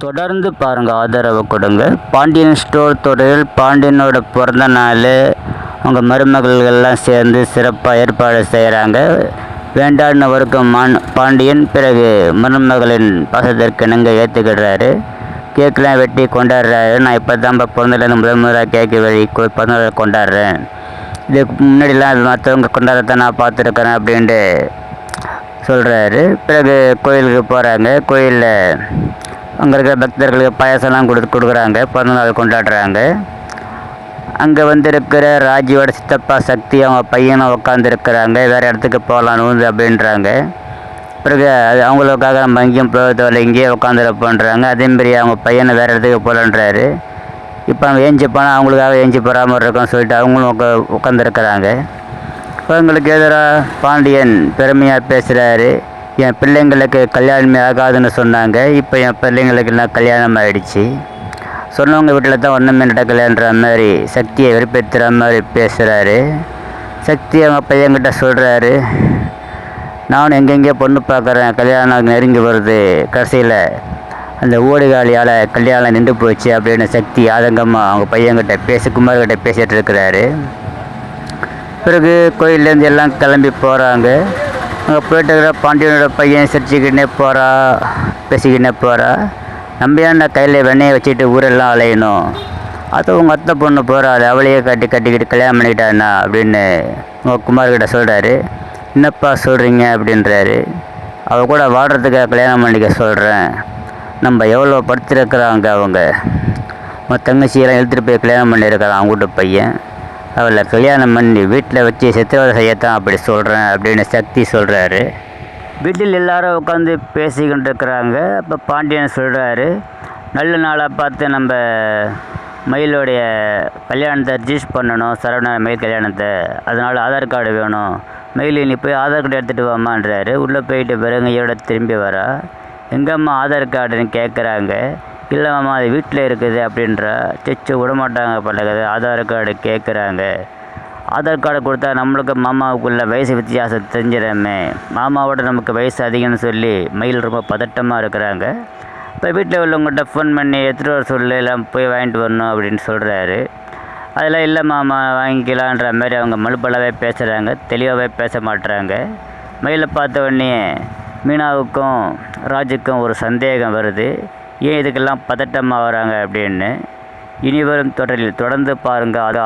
தொடர்ந்து பாருங்கள் ஆதரவு கொடுங்க. பாண்டியன் ஸ்டோர் தொடரில் பாண்டியனோட பிறந்த நாள் அவங்க மருமகள்கள்லாம் சேர்ந்து சிறப்பாக ஏற்பாடு செய்கிறாங்க வேண்டாடினவருக்கும் மான் பாண்டியன் பிறகு மருமகளின் பாசத்திற்கு நங்க ஏற்றுக்கிடுறாரு கேக்கெலாம் வெட்டி கொண்டாடுறாரு. நான் இப்போ தான் பிறந்தலேருந்து முதல் முதலாக கேக்கு வழி கொ- பிறந்த கொண்டாடுறேன். இதுக்கு முன்னாடிலாம் மற்றவங்க கொண்டாடத்தை நான் பார்த்துருக்குறேன் அப்படின்ட்டு சொல்கிறாரு பிறகு கோயிலுக்கு போகிறாங்க கோயிலில் அங்கே இருக்கிற பக்தர்களுக்கு பாயசம்லாம் கொடு கொடுக்குறாங்க பிறந்தநாள் கொண்டாடுறாங்க. அங்கே வந்திருக்கிற ராஜியோட சித்தப்பா சக்தி அவங்க பையனும் உட்காந்துருக்குறாங்க வேறு இடத்துக்கு போகலாம் நூந்து அப்படின்றாங்க. பிறகு அது அவங்களுக்காக நம்ம இங்கேயும் பிரபுத்துவத்தில் இங்கேயே உட்காந்துருப்போன்றாங்க அதேமாரி அவங்க பையனை வேறு இடத்துக்கு போகலான்றாரு. இப்போ அவங்க ஏஞ்சி போனால் அவங்களுக்காக ஏஞ்சி போகாமல் இருக்கோம்னு சொல்லிட்டு அவங்களும் உட்கா உட்காந்துருக்குறாங்க எங்களுக்கு எதிராக பாண்டியன் பெருமையாக பேசுகிறாரு. என் பிள்ளைங்களுக்கு கல்யாணமே ஆகாதுன்னு சொன்னாங்க. இப்போ என் பிள்ளைங்களுக்கு எல்லாம் கல்யாணம் ஆகிடுச்சு சொன்னவங்க வீட்டில் தான் ஒன்றுமே நடக்கலைன்ற மாதிரி சக்தியை வெறுப்பேற்றுற மாதிரி பேசுகிறாரு சக்தி அவங்க பையன்கிட்ட சொல்கிறாரு நானும் எங்கெங்கே பொண்ணு பார்க்குறேன் கல்யாணம் நெருங்கி வருது. கடைசியில் அந்த ஓடுகாலியால் கல்யாணம் நின்று போச்சு அப்படின்னு சக்தி ஆதங்கமாக அவங்க பையன்கிட்ட பேசி குமார்கிட்ட பேசிகிட்டு இருக்கிறாரு. பிறகு கோயிலேருந்து எல்லாம் கிளம்பி போகிறாங்க அங்கே போயிட்டு இருக்கிற பாண்டியனோட பையன் சிரிச்சுக்கின்னே போகிறா பேசிக்கின்னே போகிறா நம்ம ஏன் கையில் வெண்ணையை வச்சுட்டு ஊரெல்லாம் அலையணும். அது உங்கள் அத்தை பொண்ணு போகிறா அது அவளையே கட்டி கட்டிக்கிட்டு கல்யாணம் பண்ணிக்கிட்டாண்ணா அப்படின்னு உங்கள் குமார்கிட்ட சொல்கிறாரு என்னப்பா சொல்கிறீங்க அப்படின்றாரு. அவள் கூட வாடுறதுக்காக கல்யாணம் பண்ணிக்க சொல்கிறேன் நம்ம எவ்வளோ படுத்திருக்கிறாங்க அவங்க? உங்கள் தங்கச்சியெல்லாம் எழுத்துட்டு போய் கல்யாணம் பண்ணியிருக்கிறான் அவங்க வீட்டு பையன். அவளை கல்யாணம் பண்ணி வீட்டில் வச்சு சித்திரவதை செய்யத்தான் அப்படி சொல்கிறேன் அப்படின்னு சக்தி சொல்கிறாரு. வீட்டில் எல்லாரும் உட்காந்து பேசிக்கிட்டு இருக்கிறாங்க. அப்போ பாண்டியன் சொல்கிறாரு நல்ல நாளாக பார்த்து நம்ம மயிலோடைய கல்யாணத்தை ரிஜிஸ்டர் பண்ணணும் சரவண மயில் கல்யாணத்தை. அதனால் ஆதார் கார்டு வேணும். மயில் நீ போய் ஆதார் கார்டு எடுத்துகிட்டு வாமான்றாரு உள்ளே போயிட்டு பிறங்கையோட திரும்பி வரா. எங்கம்மா ஆதார் கார்டுன்னு கேட்குறாங்க. இல்லை மாமா அது வீட்டில் இருக்குது அப்படின்ற செச்சு விடமாட்டாங்க பழகுது ஆதார் கார்டு கேட்குறாங்க. ஆதார் கார்டு கொடுத்தா நம்மளுக்கு மாமாவுக்குள்ள வயசு வித்தியாசம் தெரிஞ்சிடமே. மாமாவோட நமக்கு வயசு அதிகம்னு சொல்லி மயில் ரொம்ப பதட்டமாக இருக்கிறாங்க. இப்போ வீட்டில் உள்ளவங்கள்ட்ட ஃபோன் பண்ணி எடுத்துகிட்டு வர சொல்லு எல்லாம் போய் வாங்கிட்டு வரணும் அப்படின்னு சொல்கிறாரு அதெல்லாம் இல்லை மாமா வாங்கிக்கலான்ற மாதிரி அவங்க மலுப்பலாகவே பேசுகிறாங்க தெளிவாகவே பேச மாட்டுறாங்க மயிலை பார்த்த உடனே மீனாவுக்கும் ராஜுக்கும் ஒரு சந்தேகம் வருது. ஏன் இதுக்கெல்லாம் பதட்டமாக வராங்க அப்படின்னு இனி வரும் தொடரில் தொடர்ந்து பாருங்கள் அது